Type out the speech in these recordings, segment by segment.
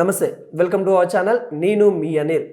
నమస్తే welcome to our channel. నేను మీ అనిల్.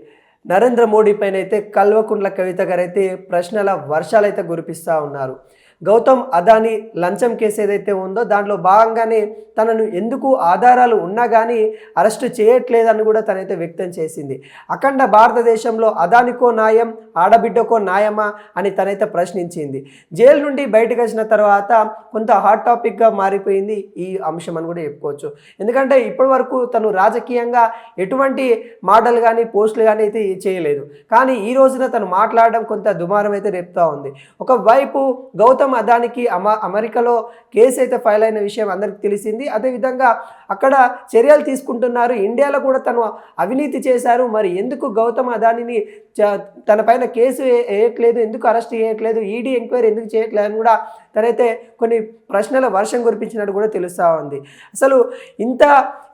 నరేంద్ర మోడీ పైన అయితే కల్వకుంట్ల కవిత గారు అయితే ప్రశ్నల వర్షాలైతే కురిపిస్తూ ఉన్నారు. గౌతమ్ అదాని లంచం కేసు ఏదైతే ఉందో దాంట్లో భాగంగానే తనను ఎందుకు ఆధారాలు ఉన్నా కానీ అరెస్టు చేయట్లేదని కూడా తనైతే వ్యక్తం చేసింది. అఖండ భారతదేశంలో అదానికో న్యాయం ఆడబిడ్డకో న్యాయమా అని తనైతే ప్రశ్నించింది. జైలు నుండి బయటకు వచ్చిన తర్వాత కొంత హాట్ టాపిక్గా మారిపోయింది ఈ అంశం అని కూడా చెప్పుకోవచ్చు. ఎందుకంటే ఇప్పటి వరకు తను రాజకీయంగా ఎటువంటి మాటలు కానీ పోస్టులు కానీ అయితే చేయలేదు. కానీ ఈ రోజున తను మాట్లాడడం కొంత దుమారం అయితే రేపుతా ఉంది. ఒకవైపు గౌతమ్ అదానికి అమ అమెరికాలో కేసు అయితే ఫైల్ అయిన విషయం అందరికీ తెలిసింది. అదేవిధంగా అక్కడ చర్యలు తీసుకుంటున్నారు. ఇండియాలో కూడా తను అవినీతి చేశారు. మరి ఎందుకు గౌతమ్ అదానిని తన పైన కేసు వేయట్లేదు? ఎందుకు అరెస్ట్ చేయట్లేదు? ఈడీ ఎంక్వైరీ ఎందుకు చేయట్లేదు? అని కూడా తనైతే కొన్ని ప్రశ్నల వర్షం కురిపించినట్టు కూడా తెలుస్తూ ఉంది. అసలు ఇంత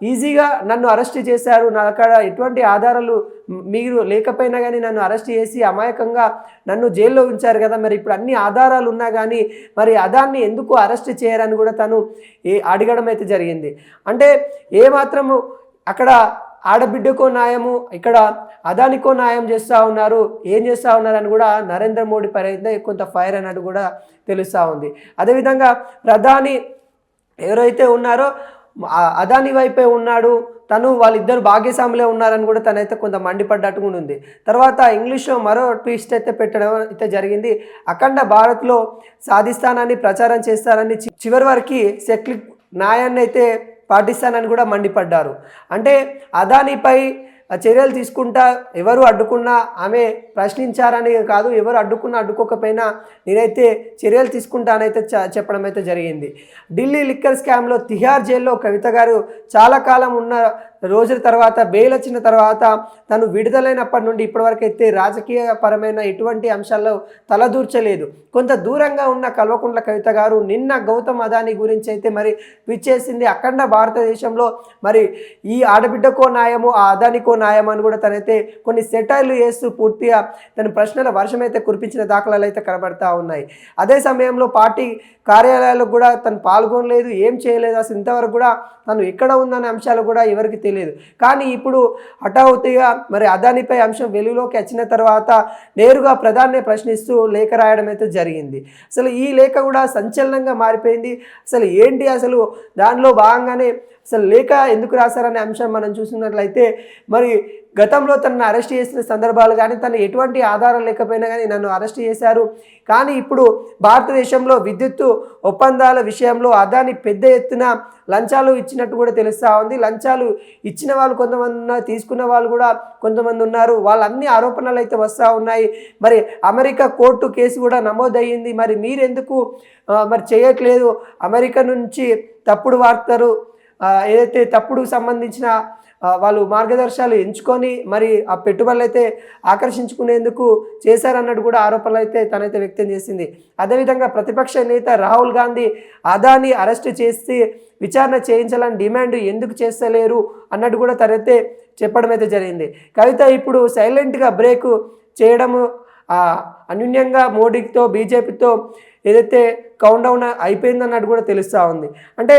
ఈజీగా నన్ను అరెస్ట్ చేశారు నా అక్కడ ఎటువంటి ఆధారాలు మీరు లేకపోయినా కానీ నన్ను అరెస్ట్ చేసి అమాయకంగా నన్ను జైల్లో ఉంచారు కదా మరి ఇప్పుడు అన్ని ఆధారాలు ఉన్నా కానీ మరి అదాన్ని ఎందుకు అరెస్ట్ చేయరని కూడా తను ఏ అడగడం అయితే జరిగింది. అంటే ఏమాత్రము అక్కడ ఆడబిడ్డకో న్యాయము ఇక్కడ అదానికో న్యాయం చేస్తూ ఉన్నారు. ఏం చేస్తూ ఉన్నారని కూడా నరేంద్ర మోడీ పై కొంత ఫైర్ అన్నట్టు కూడా తెలుస్తూ ఉంది. అదేవిధంగా ప్రధాని ఎవరైతే ఉన్నారో అదాని వైపే ఉన్నాడు. తను వాళ్ళిద్దరు భాగ్యస్వాములే ఉన్నారని కూడా తనైతే కొంత మండిపడ్డట్టు కూడా ఉంది. తర్వాత ఇంగ్లీష్లో మరో ట్విస్ట్ అయితే పెట్టడం అయితే జరిగింది. అఖండ భారత్లో సాధిస్తానని ప్రచారం చేస్తారని చివరి వరకు సెక్లిక్ న్యాయాన్ని అయితే పాటిస్తానని కూడా మండిపడ్డారు. అంటే అదానిపై ఆ చర్యలు తీసుకుంటా ఎవరు అడ్డుకున్నా ఆమె ప్రశ్నించారని కాదు ఎవరు అడ్డుకున్నా అడ్డుకోకపోయినా నేనైతే చర్యలు తీసుకుంటానైతే చ- చెప్పడం అయితే జరిగింది. ఢిల్లీ లిక్కర్ స్కామ్లో తిహార్ జైల్లో కవిత గారు చాలా కాలం ఉన్న రోజుల తర్వాత బెయిల్ వచ్చిన తర్వాత తను విడుదలైనప్పటి నుండి ఇప్పటివరకైతే రాజకీయ పరమైన ఎటువంటి అంశాల్లో తలదూర్చలేదు. కొంత దూరంగా ఉన్న కల్వకుంట్ల కవిత గారు నిన్న గౌతమ్ అదాని గురించి అయితే మరి విచ్చేసింది. అఖండ భారతదేశంలో మరి ఈ ఆడబిడ్డకో న్యాయము ఆ అదానికో న్యాయం అని కూడా తనైతే కొన్ని సెటైర్లు వేస్తూ పూర్తిగా తన ప్రశ్నల వర్షం అయితే కురిపించిన దాఖలాలు అయితే కనబడతా ఉన్నాయి. అదే సమయంలో పార్టీ కార్యాలయాలకు కూడా తను పాల్గొనలేదు. ఏం చేయలేదు? అసలు ఇంతవరకు కూడా తను ఎక్కడ ఉందనే అంశాలు కూడా ఎవరికి తెలియదు. కానీ ఇప్పుడు హఠావుతిగా మరి అదానిపై అంశం వెలుగులోకి వచ్చిన తర్వాత నేరుగా ప్రధాని ప్రశ్నిస్తూ లేఖ రాయడం అయితే జరిగింది. అసలు ఈ లేఖ కూడా సంచలనంగా మారిపోయింది. అసలు ఏంటి అసలు దానిలో భాగంగానే అసలు లేఖ ఎందుకు రాశారనే అంశం మనం చూసినట్లయితే మరి గతంలో తనను అరెస్ట్ చేసిన సందర్భాలు కానీ తను ఎటువంటి ఆధారం లేకపోయినా కానీ నన్ను అరెస్ట్ చేశారు. కానీ ఇప్పుడు భారతదేశంలో విద్యుత్తు ఒప్పందాల విషయంలో అదాని పెద్ద ఎత్తున లంచాలు ఇచ్చినట్టు కూడా తెలుస్తూ ఉంది. లంచాలు ఇచ్చిన వాళ్ళు కొంతమంది ఉన్నారు తీసుకున్న వాళ్ళు కూడా కొంతమంది ఉన్నారు. వాళ్ళన్ని ఆరోపణలు అయితే వస్తూ ఉన్నాయి. మరి అమెరికా కోర్టు కేసు కూడా నమోదయ్యింది. మరి మీరెందుకు మరి చేయట్లేదు? అమెరికా నుంచి తప్పుడు వార్తలు ఏదైతే తప్పుడు సంబంధించిన వాళ్ళు మార్గదర్శకాలు ఎంచుకొని మరి ఆ పెట్టుబడులు అయితే ఆకర్షించుకునేందుకు చేశారన్నట్టు కూడా ఆరోపణలు అయితే తనైతే వ్యక్తం చేసింది. అదేవిధంగా ప్రతిపక్ష నేత రాహుల్ గాంధీ అదాని అరెస్ట్ చేసి విచారణ చేయించాలని డిమాండ్ ఎందుకు చేస్తలేరు అన్నట్టు కూడా తనైతే చెప్పడం అయితే జరిగింది. కవిత ఇప్పుడు సైలెంట్గా బ్రేక్ చేయడము ఆ, అన్యూన్యంగా మోడీతో బీజేపీతో ఏదైతే కౌంట్ డౌన్ అయిపోయిందన్నట్టు కూడా తెలుస్తూ ఉంది. అంటే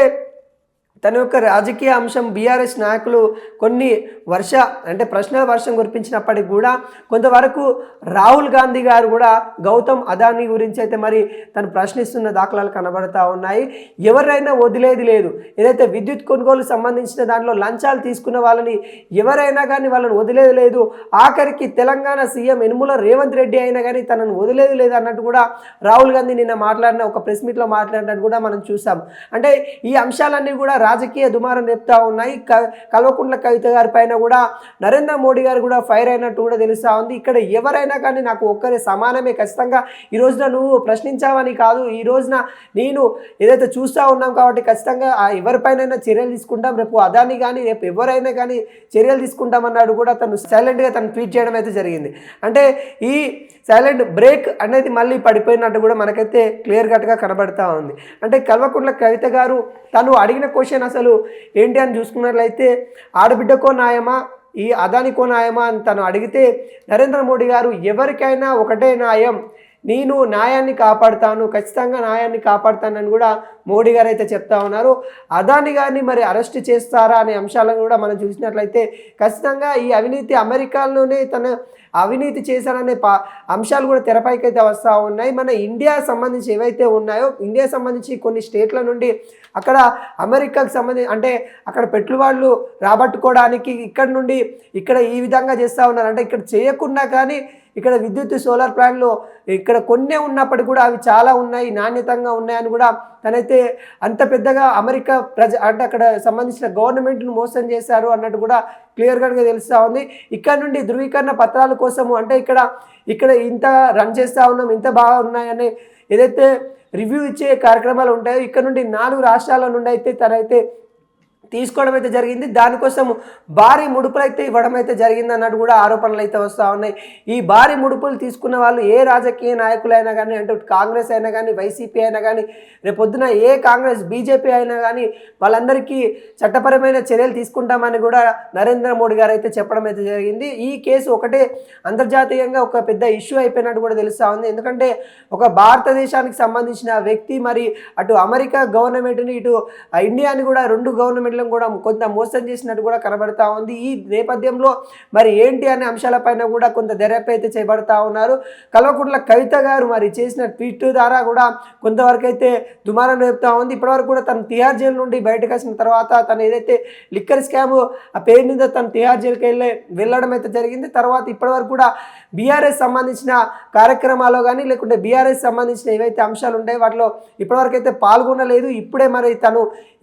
తన యొక్క రాజకీయ అంశం బీఆర్ఎస్ నాయకులు కొన్ని వర్ష అంటే ప్రశ్నల వర్షం కురిపించినప్పటికి కూడా కొంతవరకు రాహుల్ గాంధీ గారు కూడా గౌతమ్ అదానీ గురించి అయితే మరి తను ప్రశ్నిస్తున్న దాఖలాలు కనబడతా ఉన్నాయి. ఎవరైనా వదిలేది లేదు. ఏదైతే విద్యుత్ కొనుగోలు సంబంధించిన దాంట్లో లంచాలు తీసుకున్న వాళ్ళని ఎవరైనా కానీ వాళ్ళని వదిలేది లేదు. ఆఖరికి తెలంగాణ సీఎం ఎనుముల రేవంత్ రెడ్డి అయినా కానీ తనను వదిలేదు లేదు అన్నట్టు కూడా రాహుల్ గాంధీ నిన్న మాట్లాడిన ఒక ప్రెస్ మీట్లో మాట్లాడినట్టు కూడా మనం చూసాం. అంటే ఈ అంశాలన్నీ కూడా రాజకీయ దుమారం చెప్తా ఉన్నాయి. క కల్వకుంట్ల కవిత గారి పైన కూడా నరేంద్ర మోడీ గారు కూడా ఫైర్ అయినట్టు కూడా తెలుస్తూ ఉంది. ఇక్కడ ఎవరైనా కానీ నాకు ఒక్కరే సమానమే ఖచ్చితంగా. ఈ రోజున నువ్వు ప్రశ్నించావని కాదు. ఈ రోజున నేను ఏదైతే చూస్తూ ఉన్నాం కాబట్టి ఖచ్చితంగా ఎవరిపైనైనా చర్యలు తీసుకుంటాం. రేపు అదాని కానీ రేపు ఎవరైనా కానీ చర్యలు తీసుకుంటామన్నాడు కూడా తను సైలెంట్గా తను ట్వీట్ చేయడం అయితే జరిగింది. అంటే ఈ సైలెంట్ బ్రేక్ అనేది మళ్ళీ పడిపోయినట్టు కూడా మనకైతే క్లియర్ కట్గా కనబడతా ఉంది. అంటే కల్వకుంట్ల కవిత గారు తను అడిగిన క్వశ్చన్ అసలు ఏంటి అని చూసుకున్నట్లయితే ఆడబిడ్డకో నాయమా? ఈ అదానికో నాయమా? అని తను అడిగితే నరేంద్ర మోడీ గారు ఎవరికైనా ఒకటే నాయం నేను న్యాయాన్ని కాపాడుతాను ఖచ్చితంగా న్యాయాన్ని కాపాడుతానని కూడా మోడీ గారు అయితే చెప్తా ఉన్నారు. అదాని గారిని మరి అరెస్ట్ చేస్తారా అనే అంశాలను కూడా మనం చూసినట్లయితే ఖచ్చితంగా ఈ అవినీతి అమెరికాలోనే తన అవినీతి చేశారనే పా అంశాలు కూడా తెరపైకి అయితే వస్తూ ఉన్నాయి. మన ఇండియా సంబంధించి ఏవైతే ఉన్నాయో ఇండియా సంబంధించి కొన్ని స్టేట్ల నుండి అక్కడ అమెరికాకు సంబంధించి అంటే అక్కడ పెట్టుబడులు రాబట్టుకోవడానికి ఇక్కడ నుండి ఇక్కడ ఈ విధంగా చేస్తూ ఉన్నారు. అంటే ఇక్కడ చేయకుండా కానీ ఇక్కడ విద్యుత్ సోలార్ ప్లాంట్లు ఇక్కడ కొన్నే ఉన్నప్పటికీ కూడా అవి చాలా ఉన్నాయి నాణ్యతంగా ఉన్నాయని కూడా తనైతే అంత పెద్దగా అమెరికా ప్రజ అంటే అక్కడ సంబంధించిన గవర్నమెంట్ను మోసం చేశారు అన్నట్టు కూడా క్లియర్గా తెలుస్తూ ఉంది. ఇక్కడ నుండి ధృవీకరణ పత్రాల కోసము అంటే ఇక్కడ ఇక్కడ ఇంత రన్ చేస్తూ ఉన్నాం ఇంత బాగా ఉన్నాయని ఏదైతే రివ్యూ ఇచ్చే కార్యక్రమాలు ఉంటాయో ఇక్కడ నుండి నాలుగు రాష్ట్రాల నుండి అయితే తనైతే తీసుకోవడం అయితే జరిగింది. దానికోసం భారీ ముడుపులు అయితే ఇవ్వడం అయితే జరిగింది అన్నట్టు కూడా ఆరోపణలు అయితే వస్తూ ఉన్నాయి. ఈ భారీ ముడుపులు తీసుకున్న వాళ్ళు ఏ రాజకీయ నాయకులైనా కానీ అంటే కాంగ్రెస్ అయినా కానీ వైసీపీ అయినా కానీ రేపొద్దున ఏ కాంగ్రెస్ బీజేపీ అయినా కానీ వాళ్ళందరికీ చట్టపరమైన చర్యలు తీసుకుంటామని కూడా నరేంద్ర మోడీ గారు అయితే చెప్పడం అయితే జరిగింది. ఈ కేసు ఒకటే అంతర్జాతీయంగా ఒక పెద్ద ఇష్యూ అయిపోయినట్టు కూడా తెలుస్తూ ఉంది. ఎందుకంటే ఒక భారతదేశానికి సంబంధించిన వ్యక్తి మరి అటు అమెరికా గవర్నమెంట్ని ఇటు ఇండియాని కూడా రెండు గవర్నమెంట్లను కూడా కొంత మోసం చేసినట్టు కూడా కనబడతా ఉంది. ఈ నేపథ్యంలో మరి ఏంటి అనే అంశాలపైన కూడా కొంత దర్యాప్తు అయితే ఉన్నారు. కల్వకుంట్ల కవిత గారు మరి చేసిన ట్వీట్ ద్వారా కూడా కొంతవరకు అయితే దుమారం రేపుతా ఉంది. ఇప్పటివరకు కూడా తను తిహార్ జైలు నుండి బయటకు వచ్చిన తర్వాత తను ఏదైతే లిక్కర్ స్కామ్ ఆ పేరు మీద తను తిహార్ జైలుకి వెళ్ళి వెళ్ళడం అయితే జరిగింది. తర్వాత ఇప్పటివరకు కూడా బీఆర్ఎస్ సంబంధించిన కార్యక్రమాల్లో కానీ లేకుంటే బీఆర్ఎస్ సంబంధించిన ఏవైతే అంశాలు ఉంటాయో వాటిలో ఇప్పటివరకు అయితే పాల్గొనలేదు. ఇప్పుడే మరి తను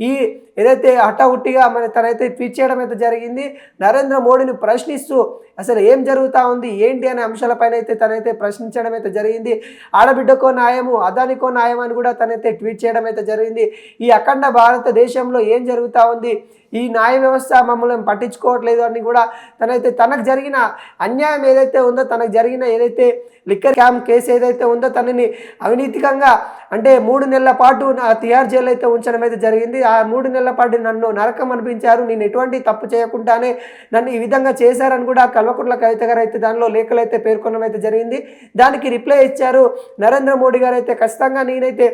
ఈ ఏదైతే హఠాహుట్టిగా మరి తనైతే ట్వీట్ చేయడం అయితే జరిగింది నరేంద్ర మోడీని ప్రశ్నిస్తూ అసలు ఏం జరుగుతూ ఉంది? ఏంటి అనే అంశాలపైన అయితే తనైతే ప్రశ్నించడం అయితే జరిగింది. ఆడబిడ్డకో న్యాయము అదానికో న్యాయం అని కూడా తనైతే ట్వీట్ చేయడం అయితే జరిగింది. ఈ అఖండ భారతదేశంలో ఏం జరుగుతూ ఉంది? ఈ న్యాయ వ్యవస్థ మమ్మల్ని పట్టించుకోవట్లేదు అని కూడా తనైతే తనకు జరిగిన అన్యాయం ఏదైతే ఉందో తనకు జరిగిన ఏదైతే లిక్కర్ క్యాంప్ కేసు ఏదైతే ఉందో తనని అవినీతికంగా అంటే మూడు నెలల పాటు నా తిహార్ జైలు అయితే ఉంచడం అయితే జరిగింది. ఆ మూడు నెలల పాటు నన్ను నరకం అనిపించారు. నేను ఎటువంటి తప్పు చేయకుండానే నన్ను ఈ విధంగా చేశారని కూడా కల్వకుంట్ల కవిత గారు అయితే దానిలో లేఖలు అయితే పేర్కొనడం అయితే జరిగింది. దానికి రిప్లై ఇచ్చారు నరేంద్ర మోడీ గారు అయితే ఖచ్చితంగా నేనైతే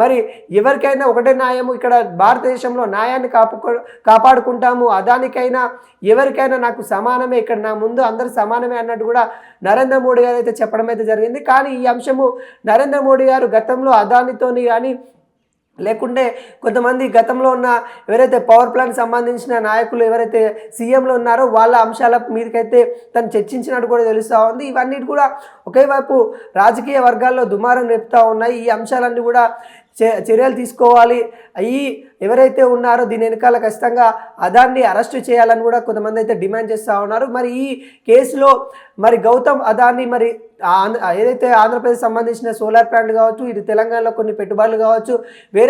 మరి ఎవరికైనా ఒకటే న్యాయము ఇక్కడ భారతదేశంలో న్యాయాన్ని కాపు కాపాడుకుంటాము అదానికైనా ఎవరికైనా నాకు సమానమే ఇక్కడ నా ముందు అందరు సమానమే అన్నట్టు కూడా నరేంద్ర మోడీ గారు అయితే చెప్పడం అయితే జరిగింది. కానీ ఈ అంశము నరేంద్ర మోడీ గారు గతంలో అదానితోని కానీ లేకుంటే కొంతమంది గతంలో ఉన్న ఎవరైతే పవర్ ప్లాంట్ సంబంధించిన నాయకులు ఎవరైతే సీఎంలో ఉన్నారో వాళ్ళ అంశాల మీదకైతే తను చర్చించినట్టు కూడా తెలుస్తూ ఉంది. ఇవన్నీ కూడా ఒకే వైపు రాజకీయ వర్గాల్లో దుమారం రేపుతూ ఉన్నాయి. ఈ అంశాలన్నీ కూడా చర్యలు తీసుకోవాలి. ఈ ఎవరైతే ఉన్నారో దీని వెనకాల ఖచ్చితంగా అదాన్ని అరెస్ట్ చేయాలని కూడా కొంతమంది అయితే డిమాండ్ చేస్తూ ఉన్నారు. మరి ఈ కేసులో మరి గౌతమ్ అదాన్ని మరి ఏదైతే ఆంధ్రప్రదేశ్ సంబంధించిన సోలార్ ప్లాంట్ కావచ్చు ఇది తెలంగాణలో కొన్ని పెట్టుబడులు కావచ్చు వేరే